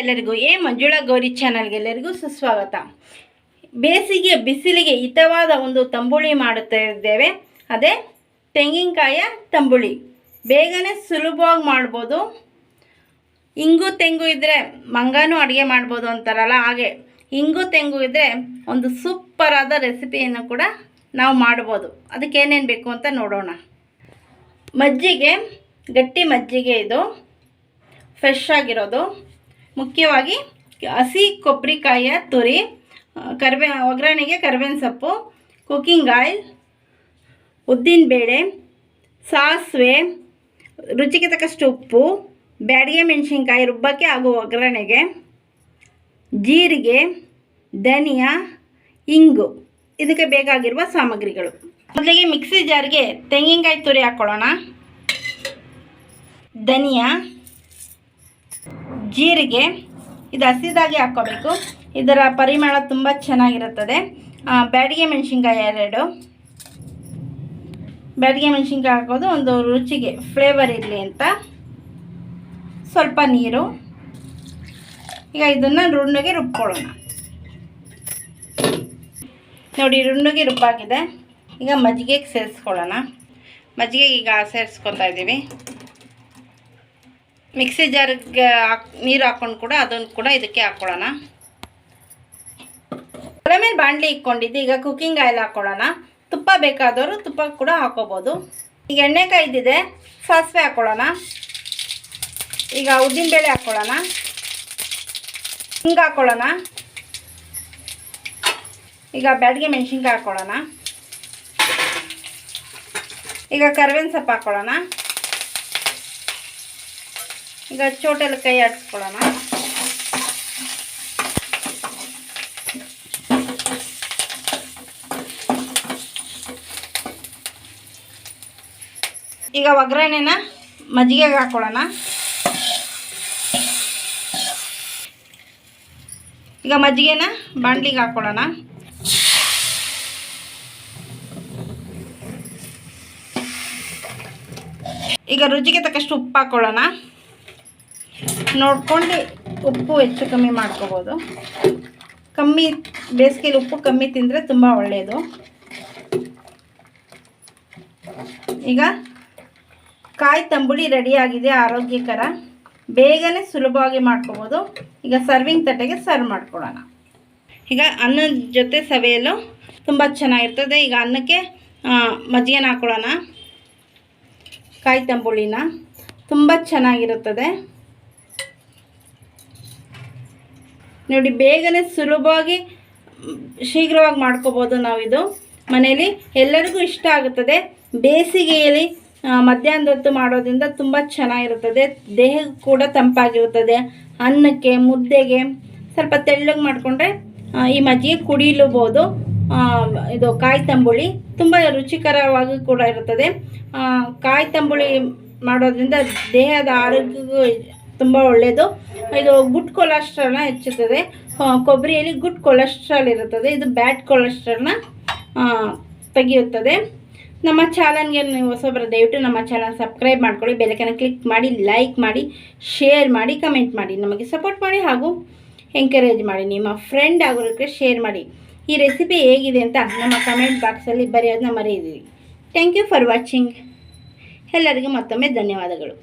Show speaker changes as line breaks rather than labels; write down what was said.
ಎಲ್ಲರಿಗೂ ಏ ಮಂಜುಳಾ ಗೌರಿ ಚಾನಲ್ಗೆ ಎಲ್ಲರಿಗೂ ಸುಸ್ವಾಗತ. ಬೇಸಿಗೆ, ಬಿಸಿಲಿಗೆ ಹಿತವಾದ ಒಂದು ತಂಬುಳಿ ಮಾಡುತ್ತಾ ಇದ್ದೇವೆ. ಅದೇ ತೆಂಗಿನಕಾಯ ತಂಬುಳಿ. ಬೇಗನೆ ಸುಲಭವಾಗಿ ಮಾಡ್ಬೋದು. ಇಂಗು ತೆಂಗು ಇದ್ದರೆ ಮಂಗನೂ ಅಡುಗೆ ಮಾಡ್ಬೋದು ಅಂತಾರಲ್ಲ, ಹಾಗೆ ಇಂಗು ತೆಂಗು ಇದ್ದರೆ ಒಂದು ಸೂಪರಾದ ರೆಸಿಪಿಯನ್ನು ಕೂಡ ನಾವು ಮಾಡ್ಬೋದು. ಅದಕ್ಕೆ ಏನೇನು ಬೇಕು ಅಂತ ನೋಡೋಣ. ಮಜ್ಜಿಗೆ, ಗಟ್ಟಿ ಮಜ್ಜಿಗೆ ಇದು. ಫ್ರೆಶ್ ಆಗಿರೋದು. ಮುಖ್ಯವಾಗಿ ಹಸಿ ಕೊಬ್ಬರಿಕಾಯಿಯ ತುರಿ ಕರಿಬೇ ಒಗ್ಗರಣೆಗೆ ಕರಿಬೇವಿನ ಸೊಪ್ಪು ಕುಕ್ಕಿಂಗ್ ಆಯಿಲ್, ಉದ್ದಿನಬೇಳೆ, ಸಾಸಿವೆ, ರುಚಿಗೆ ತಕ್ಕಷ್ಟು ಉಪ್ಪು, ಬ್ಯಾಡಿಗೆ ಮೆಣಸಿನ್ಕಾಯಿ ರುಬ್ಬಕ್ಕೆ ಹಾಗೂ ಒಗ್ಗರಣೆಗೆ ಜೀರಿಗೆ, ಧನಿಯಾ, ಇಂಗು. ಇದಕ್ಕೆ ಬೇಕಾಗಿರುವ ಸಾಮಗ್ರಿಗಳು. ಮೊದಲಿಗೆ ಮಿಕ್ಸಿ ಜಾರ್ಗೆ ತೆಂಗಿನಕಾಯಿ ತುರಿ ಹಾಕ್ಕೊಳ್ಳೋಣ ಧನಿಯಾ ಜೀರಿಗೆ ಇದು ಹಸಿದಾಗಿ ಹಾಕ್ಕೋಬೇಕು. ಇದರ ಪರಿಮಳ ತುಂಬ ಚೆನ್ನಾಗಿರುತ್ತದೆ. ಬ್ಯಾಡಿಗೆ ಮೆಣಸಿನ್ಕಾಯಿ ಎರಡು. ಬ್ಯಾಡಿಗೆ ಮೆಣಸಿನ್ಕಾಯಿ ಹಾಕೋದು ಒಂದು ರುಚಿಗೆ ಫ್ಲೇವರ್ ಇರಲಿ ಅಂತ. ಸ್ವಲ್ಪ ನೀರು. ಈಗ ಇದನ್ನು ರುಣ್ಣಗೆ ರುಬ್ಕೊಳ್ಳೋಣ. ನೋಡಿ ರುಣ್ಣಗೆ ರುಬ್ಬಾಗಿದೆ. ಈಗ ಮಜ್ಜಿಗೆಗೆ ಸೇರಿಸ್ಕೊಳ್ಳೋಣ. ಮಜ್ಜಿಗೆಗೆ ಈಗ ಸೇರಿಸ್ಕೊತಾ ಇದ್ದೀವಿ. ಮಿಕ್ಸಿ ಜಾರಿಗೆ ಹಾಕ್ ನೀರು ಹಾಕ್ಕೊಂಡು ಕೂಡ ಅದನ್ನು ಕೂಡ ಇದಕ್ಕೆ ಹಾಕ್ಕೊಳ್ಳೋಣ ಒಲೆ ಮೇಲೆ ಬಾಣಲಿ ಇಕ್ಕೊಂಡಿದ್ದು, ಈಗ ಕುಕ್ಕಿಂಗ್ ಆಯಿಲ್ ಹಾಕ್ಕೊಳ್ಳೋಣ ತುಪ್ಪ ಬೇಕಾದವರು ತುಪ್ಪ ಕೂಡ ಹಾಕೋಬೋದು. ಈಗ ಎಣ್ಣೆ ಕಾಯ್ದಿದೆ ಸಾಸಿವೆ ಹಾಕ್ಕೊಳ್ಳೋಣ ಈಗ ಉದ್ದಿನಬೇಳೆ ಹಾಕ್ಕೊಳ್ಳೋಣ ಹಿಂಗೆ ಹಾಕ್ಕೊಳ್ಳೋಣ ಈಗ ಬ್ಯಾಡಿಗೆ ಮೆಣಸಿನ್ಕಾಯಿ ಹಾಕ್ಕೊಳ್ಳೋಣ ಈಗ ಕರ್ಬೇವಿನ ಸೊಪ್ಪು ಹಾಕ್ಕೊಳ್ಳೋಣ ಈಗ ಚೋಟೆಲ್ಲ ಕೈ ಆಡಿಸ್ಕೊಳ್ಳೋಣ. ಈಗ ಒಗ್ಗರಣೆನ ಮಜ್ಜಿಗೆಗೆ ಹಾಕೊಳ್ಳೋಣ. ಈಗ ಮಜ್ಜಿಗೆನ ಬಾಂಡ್ಲಿಗೆ ಹಾಕೊಳ್ಳೋಣ. ಈಗ ರುಚಿಗೆ ತಕ್ಕಷ್ಟು ಉಪ್ಪು ಹಾಕ್ಕೊಳ್ಳೋಣ ನೋಡ್ಕೊಂಡು ಉಪ್ಪು ಹೆಚ್ಚು ಕಮ್ಮಿ ಮಾಡ್ಕೋಬೋದು. ಕಮ್ಮಿ, ಬೇಸಿಗೆಲಿ ಉಪ್ಪು ಕಮ್ಮಿ ತಿಂದರೆ ತುಂಬ ಒಳ್ಳೆಯದು ಈಗ ಕಾಯಿ ತಂಬುಳಿ ರೆಡಿಯಾಗಿದೆ ಆರೋಗ್ಯಕರ. ಬೇಗನೆ ಸುಲಭವಾಗಿ ಮಾಡ್ಕೋಬೋದು. ಈಗ ಸರ್ವಿಂಗ್ ತಟ್ಟೆಗೆ ಸರ್ವ್ ಮಾಡ್ಕೊಳ್ಳೋಣ. ಈಗ ಅನ್ನದ ಜೊತೆ ಸವೆಯಲು ತುಂಬ ಚೆನ್ನಾಗಿರ್ತದೆ. ಈಗ ಅನ್ನಕ್ಕೆ ಮಜ್ಜಿಗೆನ ಹಾಕ್ಕೊಳ್ಳೋಣ ಕಾಯಿ ತಂಬುಳಿನ. ತುಂಬ ಚೆನ್ನಾಗಿರುತ್ತದೆ. ನೋಡಿ, ಬೇಗನೆ ಸುಲಭವಾಗಿ ಶೀಘ್ರವಾಗಿ ಮಾಡ್ಕೋಬೋದು ನಾವಿದು. ಮನೆಯಲ್ಲಿ ಎಲ್ಲರಿಗೂ ಇಷ್ಟ ಆಗುತ್ತದೆ. ಬೇಸಿಗೆಯಲ್ಲಿ ಮಧ್ಯಾಹ್ನದ ಹೊತ್ತು ಮಾಡೋದ್ರಿಂದ ತುಂಬ ಚೆನ್ನಾಗಿರುತ್ತದೆ. ದೇಹ ಕೂಡ ತಂಪಾಗಿರುತ್ತದೆ. ಅನ್ನಕ್ಕೆ, ಮುದ್ದೆಗೆ ಸ್ವಲ್ಪ ತೆಳ್ಳಗೆ ಮಾಡಿಕೊಂಡ್ರೆ ಈ ಮಜ್ಜಿಗೆ ಕುಡಿಲೂಬೋದು. ಇದು ಕಾಯಿ ತಂಬುಳಿ ತುಂಬ ರುಚಿಕರವಾಗಿ ಕೂಡ ಇರುತ್ತದೆ. ಕಾಯಿ ತಂಬುಳಿ ಮಾಡೋದ್ರಿಂದ ದೇಹದ ಆರೋಗ್ಯಕ್ಕೂ ತುಂಬ ಒಳ್ಳೆಯದು ಇದು ಗುಡ್ ಕೊಲೆಸ್ಟ್ರಾಲ್ನ ಹೆಚ್ಚುತ್ತದೆ. ಕೊಬ್ಬರಿಯಲ್ಲಿ ಗುಡ್ ಕೊಲೆಸ್ಟ್ರಾಲ್ ಇರುತ್ತದೆ. ಇದು ಬ್ಯಾಡ್ ಕೊಲೆಸ್ಟ್ರಾಲ್ನ ತೆಗೆಯುತ್ತದೆ. ನಮ್ಮ ಚಾನಲ್ಗೆ ನೀವು ಹೊಸಬರ ದಯವಿಟ್ಟು ನಮ್ಮ ಚಾನಲ್ ಸಬ್ಸ್ಕ್ರೈಬ್ ಮಾಡ್ಕೊಳ್ಳಿ. ಬೆಲಕನ್ನು ಕ್ಲಿಕ್ ಮಾಡಿ, ಲೈಕ್ ಮಾಡಿ, ಶೇರ್ ಮಾಡಿ, ಕಮೆಂಟ್ ಮಾಡಿ. ನಮಗೆ ಸಪೋರ್ಟ್ ಮಾಡಿ ಹಾಗೂ ಎಂಕರೇಜ್ ಮಾಡಿ. ನಿಮ್ಮ ಫ್ರೆಂಡ್ ಆಗೋರಿಗೆ ಶೇರ್ ಮಾಡಿ. ಈ ರೆಸಿಪಿ ಹೇಗಿದೆ ಅಂತ ನಮ್ಮ ಕಮೆಂಟ್ ಬಾಕ್ಸಲ್ಲಿ ಬರೆಯೋದನ್ನ ಮರೆಯಿದ್ದೀವಿ ಥ್ಯಾಂಕ್ ಯು ಫಾರ್ ವಾಚಿಂಗ್. ಎಲ್ಲರಿಗೂ ಮತ್ತೊಮ್ಮೆ ಧನ್ಯವಾದಗಳು.